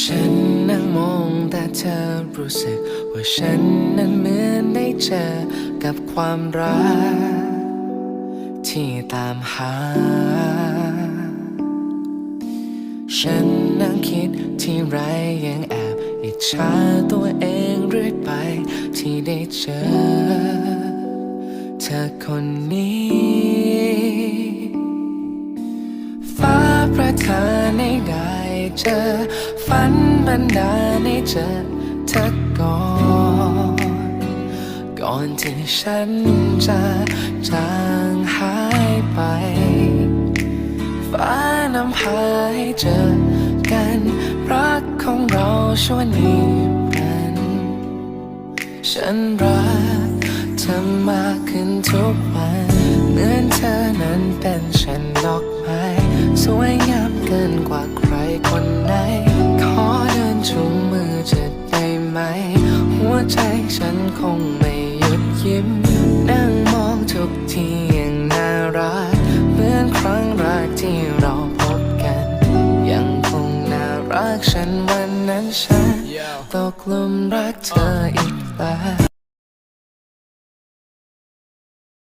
ฉันนั่งมองแต่เธอรู้สึก ว่าฉันนั้นเหมือนได้เจอกับความรัก ที่ตามหา ฉันนั่งคิดที่ไรยังแอบอิจฉาตัวเองเรื่อยไปที่ได้เจอ เธอคนนี้ฟ้าประทานให้ได้ เจอ ฝันบันดาลให้เจอเธอก่อน ก่อนที่ฉันจะจางหายไป ฟ้านำพาให้เจอกัน รักของเราชั่วนิรันดร์ฉันรักเธอมากขึ้นทุกวัน เหมือนเธอนั้นเป็นฉันดอกไม้สวยงาม กินกว่าใครคนไหน ขอเดินชูมือจะได้ไหม หัวใจฉันคงไม่หยุดยิ้ม นั่งมองทุกทีอย่างน่ารัก เหมือนครั้งแรกที่เราพบกัน ยังคงน่ารักฉันวันนั้นฉันตกหลุมรักเธออีกแล้ว